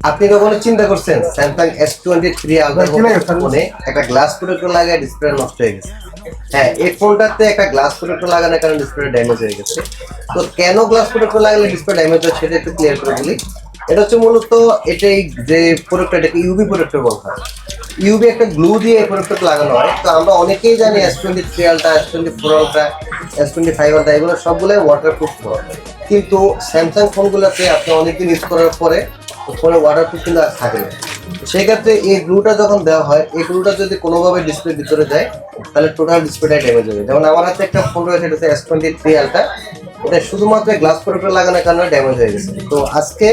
আপনি কখনো চিন্তা করছেন স্যামসাং এস টোয়েন্টি থ্রি ফোনে একটা গ্লাস প্রোটেক্টর লাগায় ডিসপ্লে নষ্ট হয়ে গেছে। হ্যাঁ এই ফোনটাতে একটা গ্লাস প্রোটেক্টর লাগানোর কারণে ডিসপ্লে ড্যামেজ হয়ে গেছে। তো কেন গ্লাস প্রোটেক্টর লাগালে ডিসপ্লে ড্যামেজ হয় সেটা একটু ক্লিয়ার করে বলি। এটা হচ্ছে মূলত এটাই যে প্রোডাক্টটা এটাকে ইউভি প্রোডাক্টর বলা হয়। ইউবি একটা গ্লু দিয়ে এই প্রোডাক্টটা লাগানো হয়। তো আমরা অনেকেই জানি S twenty three ultra S twenty four ultra S twenty five ultra এগুলো সবগুলোই ওয়াটারপ্রুফ ফোন কিন্তু স্যামসাং ফোনগুলোতে আপনি অনেকদিন ইউজ করার পরে ফোনে ওয়াটারপ্রুফ কিন্তু আর থাকে না। সেই ক্ষেত্রে এই গ্লুটা যখন দেওয়া হয়, এই গ্লুটা যদি কোনোভাবে ডিসপ্লে ভিতরে যায়, তাহলে টোটাল ডিসপ্লেটাই ড্যামেজ হয়ে যায় যেমন আমার হাতে একটা ফোন রয়েছে, এটা হচ্ছে এস টোয়েন্টি থ্রি আলট্রা এটা শুধুমাত্র গ্লাস প্রোডাক্টর লাগানোর কারণে ড্যামেজ হয়ে গেছে। তো আজকে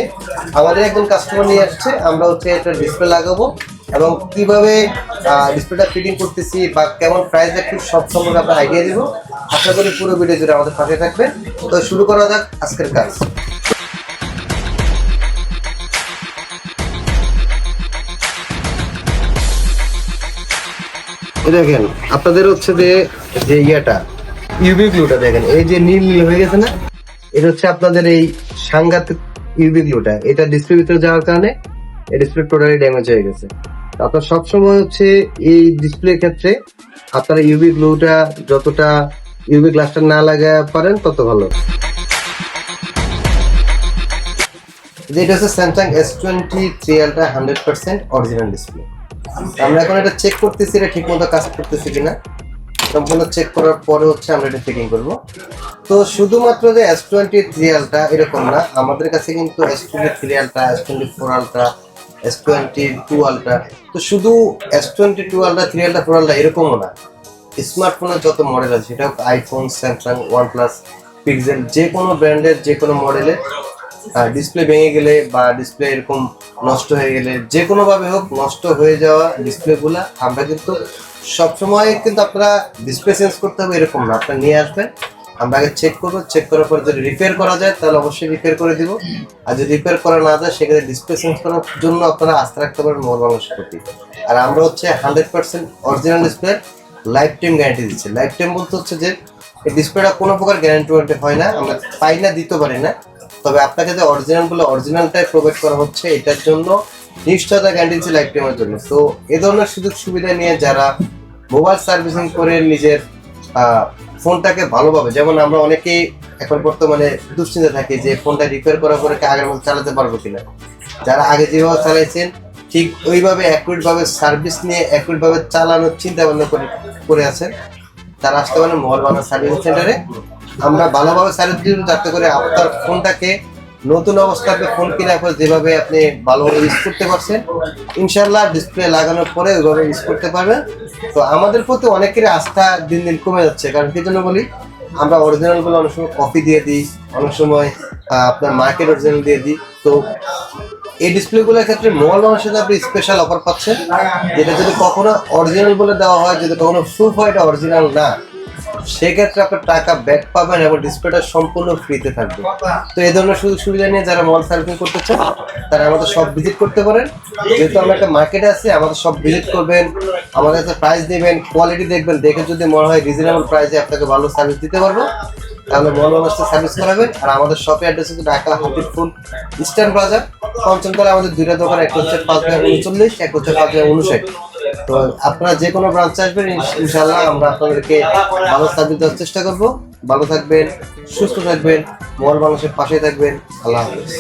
আমাদের একজন কাস্টমার নিয়ে আসছে, আমরা হচ্ছে একটা ডিসপ্লে লাগাবো। এবং কীভাবে ডিসপ্লেটা ফিটিং করতেছি বা কেমন প্রাইস একটু সব সম্পর্কে আমরা আইডিয়া দিব। আশা করি পুরো ভিডিও জুড়ে আমাদের পাশে থাকবেন তো শুরু করা যাক আজকের কাজ। দেখেন, আপনাদের হচ্ছে যে যে ইয়েটা ইউবি গ্লুটা দেখেন, এই যে নীল নীল হয়ে গেছে না? এটা হচ্ছে আপনাদের এই সাংঘাতিক ইউবি গ্লুটা এটা ডিসপ্লে ভিতরে যাওয়ার কারণে এই ডিসপ্লে টোটালি ড্যামেজ হয়ে গেছে। আপনার সবসময় হচ্ছে এই ডিসপ্লে ক্ষেত্রে আপনারা ইউবি গ্লুটা যতটা ইউবি গ্লাসটা না লাগা পারেন তত ভালো। এটা হচ্ছে Samsung S twenty three ultra hundred percent original display আমরা এখন এটা চেক করতেছি, এটা ঠিক মতো কাজ করতেছে কিনা। সম্পূর্ণ চেক করার পরে হচ্ছে আমরা এটা ফিটিং করব। তো শুধুমাত্র যে এস টোয়েন্টি থ্রি আলট্রা এরকম না, আমাদের কাছে কিন্তু S twenty three ultra S twenty four ultra S twenty two ultra তো শুধু S twenty two ultra three ultra four ultra এরকমও না। স্মার্টফোনের যত মডেল আছে সেটা আইফোন স্যামসাং ওয়ানপ্লাস পিক্সেল যে কোনো ব্র্যান্ডের যে কোনো মডেলের ডিসপ্লে ভেঙে গেলে বা ডিসপ্লে এরকম নষ্ট হয়ে গেলে, যে কোনোভাবে হোক নষ্ট হয়ে যাওয়া ডিসপ্লেগুলা আমরা কিন্তু সবসময় কিন্তু আপনারা ডিসপ্লে চেঞ্জ করতে হবে এরকম না। আপনারা নিয়ে আসবেন আমরা আগে চেক করব চেক করার পর যদি রিপেয়ার করা যায়, তাহলে অবশ্যই রিপেয়ার করে দিব। আর যদি রিপেয়ার করা না যায়, সেক্ষেত্রে ডিসপ্লে চেঞ্জ করার জন্য আপনারা আস্থা রাখতে পারেন মোবাইল বাংলাদেশ প্রতি। আর আমরা হচ্ছে hundred percent original display lifetime guarantee দিচ্ছি। লাইফ টাইম বলতে হচ্ছে যে, এই ডিসপ্লেটা কোনো প্রকার গ্যারান্টি ওয়ারেন্টি হয় না, আমরা পাই না দিতে পারি না। তবে আপনাকে যে অরিজিনালগুলো অরিজিনালটাই প্রোভাইড করা হচ্ছে, এটার জন্য নিশ্চয়তা গ্যারান্টি দিচ্ছে লাইফ টাইমের জন্য। তো এ ধরনের সুযোগ সুবিধা নিয়ে যারা মোবাইল সার্ভিসিং করে নিজের ফোনটাকে ভালোভাবে, যেমন আমরা অনেকেই এখন বর্তমানে দুশ্চিন্তা থাকি যে ফোনটা রিপেয়ার করার পরে আগের মতো চালাতে পারব কিনা। যারা আগে যেভাবে চালাইছেন, ঠিক ওইভাবে অ্যাকুরেট ভাবে সার্ভিস নিয়ে অ্যাকুরেট ভাবে চালানোর চিন্তা ভাবনা করে করে আছেন। তারা আসতে পারেন মহল বাংলা সার্ভিস সেন্টারে আমরা ভালোভাবে সার্ভিস দিব যাতে করে আপনার ফোনটাকে নতুন অবস্থাতে ফোন কেনার পর যেভাবে আপনি ভালোভাবে ইউজ করতে পারছেন ইনশাল্লাহ ডিসপ্লে লাগানোর পরে ওইভাবে ইউজ করতে পারবেন। তো আমাদের প্রতি অনেকেরই আস্থা দিন দিন কমে যাচ্ছে। কারণ কি জন্য বলি? আমরা অরিজিনালগুলো অনেক সময় কপি দিয়ে দিই, অনেক সময় আপনার মার্কেট অরিজিনাল দিয়ে দিই। তো এই ডিসপ্লেগুলোর ক্ষেত্রে মোবাইল মানুষের আপনি স্পেশাল অফার পাচ্ছেন। যেটা যদি কখনো অরিজিনাল বলে দেওয়া হয়, যদি কখনো প্রুফ হয় এটা অরিজিনাল না সেক্ষেত্রে আপনার টাকা ব্যাক পাবেন এবং ডিসপ্লেটা সম্পূর্ণ ফ্রিতে থাকবে। তো এই ধরনের সুযোগ সুবিধা নিয়ে যারা মল সার্ভিং করতে চান, তারা আমাদের সব ভিজিট করতে পারেন। যেহেতু আমরা একটা মার্কেটে আছি, আমাদের সব ভিজিট করবেন, আমাদের কাছে প্রাইস দেবেন কোয়ালিটি দেখবেন, দেখে যদি মনে হয় রিজনেবল প্রাইসে আপনাকে ভালো সার্ভিস দিতে পারব, তাহলে মল মানুষকে সার্ভিস করাবেন। আর আমাদের শপে অ্যাড্রেস হচ্ছে ঢাকা হাতির ফুল ইস্টার্ন বাজার। পঞ্চমতলা আমাদের দুইটা দোকান একটা হচ্ছে পাঁচ হাজার উনচল্লিশ, এক হচ্ছে পাঁচ হাজার উনষাট। তো আপনারা যে কোনো ব্রাঞ্চে আসবেন ইনশাল্লাহ আমরা আপনাদেরকে ভালো সার্ভিস দেওয়ার চেষ্টা করব। ভালো থাকবেন, সুস্থ থাকবেন মল মানুষের পাশে থাকবেন। আল্লাহ হাফিজ।